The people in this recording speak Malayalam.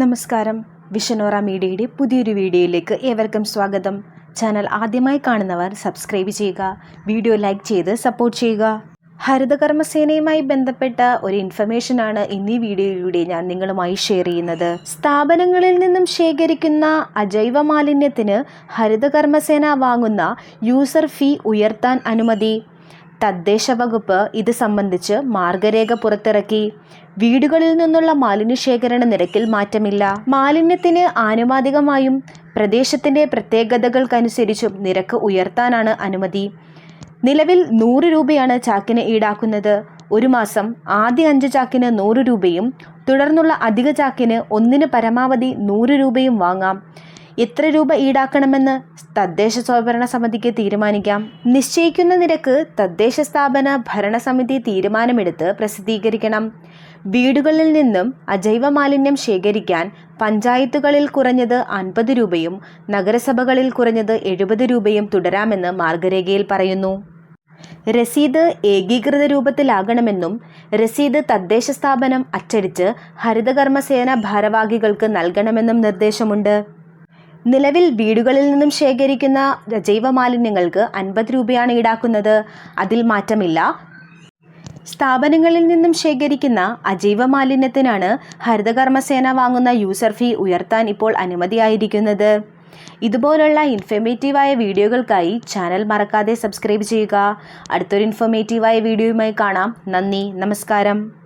നമസ്കാരം. വിഷനോറ മീഡിയയുടെ പുതിയൊരു വീഡിയോയിലേക്ക് ഏവർക്കും സ്വാഗതം. ചാനൽ ആദ്യമായി കാണുന്നവർ സബ്സ്ക്രൈബ് ചെയ്യുക വീഡിയോ ലൈക്ക് ചെയ്ത് സപ്പോർട്ട് ചെയ്യുക. ഹരിതകർമ്മസേനയുമായി ബന്ധപ്പെട്ട ഒരു ഇൻഫർമേഷനാണ് ഇന്നീ വീഡിയോയിലൂടെ ഞാൻ നിങ്ങളുമായി ഷെയർ ചെയ്യുന്നത്. സ്ഥാപനങ്ങളിൽ നിന്നും ശേഖരിക്കുന്ന അജൈവ മാലിന്യത്തിന് ഹരിതകർമ്മസേന വാങ്ങുന്ന യൂസർ ഫീ ഉയർത്താൻ അനുമതി. തദ്ദേശ വകുപ്പ് ഇത് സംബന്ധിച്ച് മാർഗരേഖ പുറത്തിറക്കി. വീടുകളിൽ നിന്നുള്ള മാലിന്യ ശേഖരണ നിരക്കിൽ മാറ്റമില്ല. മാലിന്യത്തിന് ആനുപാതികമായും പ്രദേശത്തിന്റെ പ്രത്യേകതകൾക്കനുസരിച്ചും നിരക്ക് ഉയർത്താനാണ് അനുമതി. നിലവിൽ നൂറ് രൂപയാണ് ചാക്കിന് ഈടാക്കുന്നത്. ഒരു മാസം ആദ്യ അഞ്ച് ചാക്കിന് നൂറ് രൂപയും തുടർന്നുള്ള അധിക ചാക്കിന് ഒന്നിന് പരമാവധി നൂറ് രൂപയും വാങ്ങാം. എത്ര രൂപ ഈടാക്കണമെന്ന് തദ്ദേശ സ്വയംഭരണ സമിതിക്ക് തീരുമാനിക്കാം. നിശ്ചയിക്കുന്ന നിരക്ക് തദ്ദേശ സ്ഥാപന ഭരണസമിതി തീരുമാനമെടുത്ത് പ്രസിദ്ധീകരിക്കണം. വീടുകളിൽ നിന്നും അജൈവ മാലിന്യം ശേഖരിക്കാൻ പഞ്ചായത്തുകളിൽ കുറഞ്ഞത് അൻപത് രൂപയും നഗരസഭകളിൽ കുറഞ്ഞത് എഴുപത് രൂപയും തുടരാമെന്ന് മാർഗരേഖയിൽ പറയുന്നു. രസീത് ഏകീകൃത രൂപത്തിലാകണമെന്നും രസീത് തദ്ദേശ സ്ഥാപനം അച്ചടിച്ച് ഹരിതകർമ്മസേന ഭാരവാഹികൾക്ക് നൽകണമെന്നും നിർദ്ദേശമുണ്ട്. നിലവിൽ വീടുകളിൽ നിന്നും ശേഖരിക്കുന്ന ജൈവ മാലിന്യങ്ങൾക്ക് അൻപത് രൂപയാണ് ഈടാക്കുന്നത്. അതിൽ മാറ്റമില്ല. സ്ഥാപനങ്ങളിൽ നിന്നും ശേഖരിക്കുന്ന അജൈവ മാലിന്യത്തിനാണ് ഹരിതകർമ്മസേന വാങ്ങുന്ന യൂസർ ഫീ ഉയർത്താൻ ഇപ്പോൾ അനുമതിയായിരിക്കുന്നത്. ഇതുപോലുള്ള ഇൻഫർമേറ്റീവായ വീഡിയോകൾക്കായി ചാനൽ മറക്കാതെ സബ്സ്ക്രൈബ് ചെയ്യുക. അടുത്തൊരു ഇൻഫർമേറ്റീവായ വീഡിയോയുമായി കാണാം. നന്ദി. നമസ്കാരം.